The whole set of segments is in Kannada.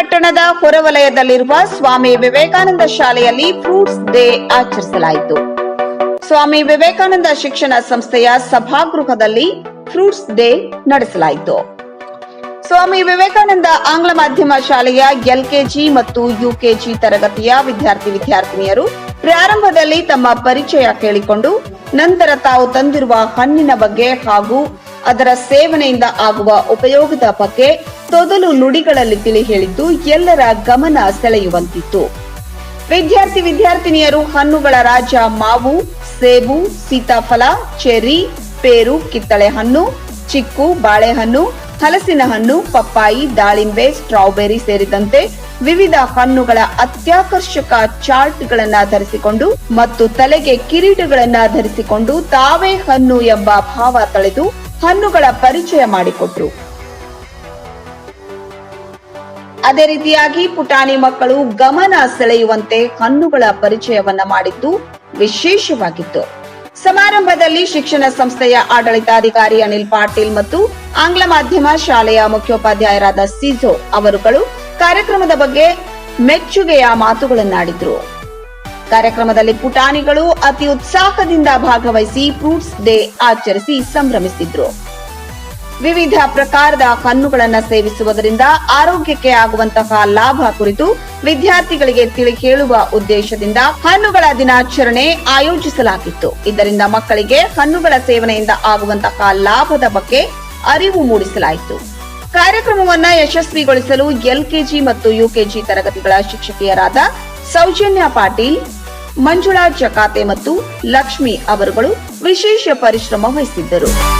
ಪಟ್ಟಣದ ಹೊರವಲಯದಲ್ಲಿರುವ ಸ್ವಾಮಿ ವಿವೇಕಾನಂದ ಶಾಲೆಯಲ್ಲಿ ಫ್ರೂಟ್ಸ್ ಡೇ ಆಚರಿಸಲಾಯಿತು. ಸ್ವಾಮಿ ವಿವೇಕಾನಂದ ಶಿಕ್ಷಣ ಸಂಸ್ಥೆಯ ಸಭಾಗೃಹದಲ್ಲಿ ಫ್ರೂಟ್ಸ್ ಡೇ ನಡೆಸಲಾಯಿತು. ಸ್ವಾಮಿ ವಿವೇಕಾನಂದ ಆಂಗ್ಲ ಮಾಧ್ಯಮ ಶಾಲೆಯ ಎಲ್ಕೆಜಿ ಮತ್ತು ಯುಕೆಜಿ ತರಗತಿಯ ವಿದ್ಯಾರ್ಥಿ ವಿದ್ಯಾರ್ಥಿನಿಯರು ಪ್ರಾರಂಭದಲ್ಲಿ ತಮ್ಮ ಪರಿಚಯ ಕೇಳಿಕೊಂಡು ನಂತರ ತಾವು ತಂದಿರುವ ಹಣ್ಣಿನ ಬಗ್ಗೆ ಹಾಗೂ ಅದರ ಸೇವನೆಯಿಂದ ಆಗುವ ಉಪಯೋಗದ ಬಗ್ಗೆ ತೊದಲು ನುಡಿಗಳಲ್ಲಿ ತಿಳಿ ಹೇಳಿದ್ದು ಎಲ್ಲರ ಗಮನ ಸೆಳೆಯುವಂತಿತ್ತು. ವಿದ್ಯಾರ್ಥಿ ವಿದ್ಯಾರ್ಥಿನಿಯರು ಹಣ್ಣುಗಳ ರಾಜ ಮಾವು, ಸೇಬು, ಸೀತಾಫಲ, ಚೆರ್ರಿ, ಪೇರು, ಕಿತ್ತಳೆ ಹಣ್ಣು, ಚಿಕ್ಕು, ಬಾಳೆಹಣ್ಣು, ಹಲಸಿನ ಹಣ್ಣು, ಪಪ್ಪಾಯಿ, ದಾಳಿಂಬೆ, ಸ್ಟ್ರಾಬೆರಿ ಸೇರಿದಂತೆ ವಿವಿಧ ಹಣ್ಣುಗಳ ಅತ್ಯಾಕರ್ಷಕ ಚಾರ್ಟ್ಗಳನ್ನ ಧರಿಸಿಕೊಂಡು ಮತ್ತು ತಲೆಗೆ ಕಿರೀಟಗಳನ್ನ ಧರಿಸಿಕೊಂಡು ತಾವೇ ಹಣ್ಣು ಎಂಬ ಭಾವ ತಳೆದು ಹಣ್ಣುಗಳ ಪರಿಚಯ ಮಾಡಿಕೊಟ್ರು. ಅದೇ ರೀತಿಯಾಗಿ ಪುಟಾಣಿ ಮಕ್ಕಳು ಗಮನ ಸೆಳೆಯುವಂತೆ ಹಣ್ಣುಗಳ ಪರಿಚಯವನ್ನ ಮಾಡಿದ್ದು ವಿಶೇಷವಾಗಿತ್ತು. ಸಮಾರಂಭದಲ್ಲಿ ಶಿಕ್ಷಣ ಸಂಸ್ಥೆಯ ಆಡಳಿತಾಧಿಕಾರಿ ಅನಿಲ್ ಪಾಟೀಲ್ ಮತ್ತು ಆಂಗ್ಲ ಮಾಧ್ಯಮ ಶಾಲೆಯ ಮುಖ್ಯೋಪಾಧ್ಯಾಯರಾದ ಸಿಜೋ ಅವರುಗಳು ಕಾರ್ಯಕ್ರಮದ ಬಗ್ಗೆ ಮೆಚ್ಚುಗೆಯ ಮಾತುಗಳನ್ನಾಡಿದ್ರು. ಕಾರ್ಯಕ್ರಮದಲ್ಲಿ ಪುಟಾಣಿಗಳು ಅತಿ ಉತ್ಸಾಹದಿಂದ ಭಾಗವಹಿಸಿ ಫ್ರೂಟ್ಸ್ ಡೇ ಆಚರಿಸಿ ಸಂಭ್ರಮಿಸಿದ್ರು. ವಿವಿಧ ಪ್ರಕಾರದ ಹಣ್ಣುಗಳನ್ನು ಸೇವಿಸುವುದರಿಂದ ಆರೋಗ್ಯಕ್ಕೆ ಆಗುವಂತಹ ಲಾಭ ಕುರಿತು ವಿದ್ಯಾರ್ಥಿಗಳಿಗೆ ತಿಳಿ ಕೇಳುವ ಉದ್ದೇಶದಿಂದ ಹಣ್ಣುಗಳ ದಿನಾಚರಣೆ ಆಯೋಜಿಸಲಾಗಿತ್ತು. ಇದರಿಂದ ಮಕ್ಕಳಿಗೆ ಹಣ್ಣುಗಳ ಸೇವನೆಯಿಂದ ಆಗುವಂತಹ ಲಾಭದ ಬಗ್ಗೆ ಅರಿವು ಮೂಡಿಸಲಾಯಿತು. ಕಾರ್ಯಕ್ರಮವನ್ನ ಯಶಸ್ವಿಗೊಳಿಸಲು ಎಲ್ಕೆಜಿ ಮತ್ತು ಯುಕೆಜಿ ತರಗತಿಗಳ ಶಿಕ್ಷಕಿಯರಾದ ಸೌಜನ್ಯ ಪಾಟೀಲ್, ಮಂಜುಳಾ ಜಕಾತೆ ಮತ್ತು ಲಕ್ಷ್ಮಿ ಅವರುಗಳು ವಿಶೇಷ ಪರಿಶ್ರಮ ವಹಿಸಿದ್ದರು.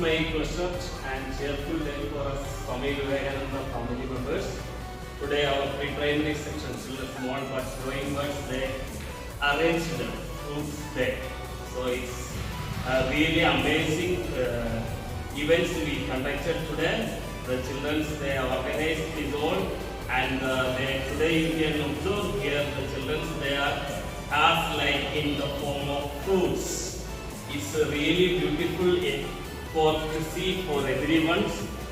my pleasure and cheerful day for us Swami Vivekananda family members. Today our pre-primary section, children, small birds, growing birds, they arranged the fruits day. So it's a really amazing uh, events we conducted today. The children's they organized his own and uh, they, today you can observe here the children's they are as like in the form of fruits. It's a really beautiful eh, for Chrissy, for everyone.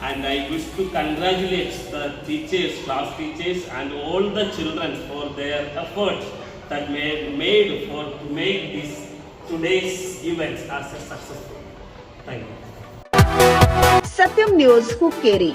And I wish to congratulate the teachers, class teachers and all the children for their efforts that were made for to make this today's event as a successful. Thank you. Satyam News Hukeri.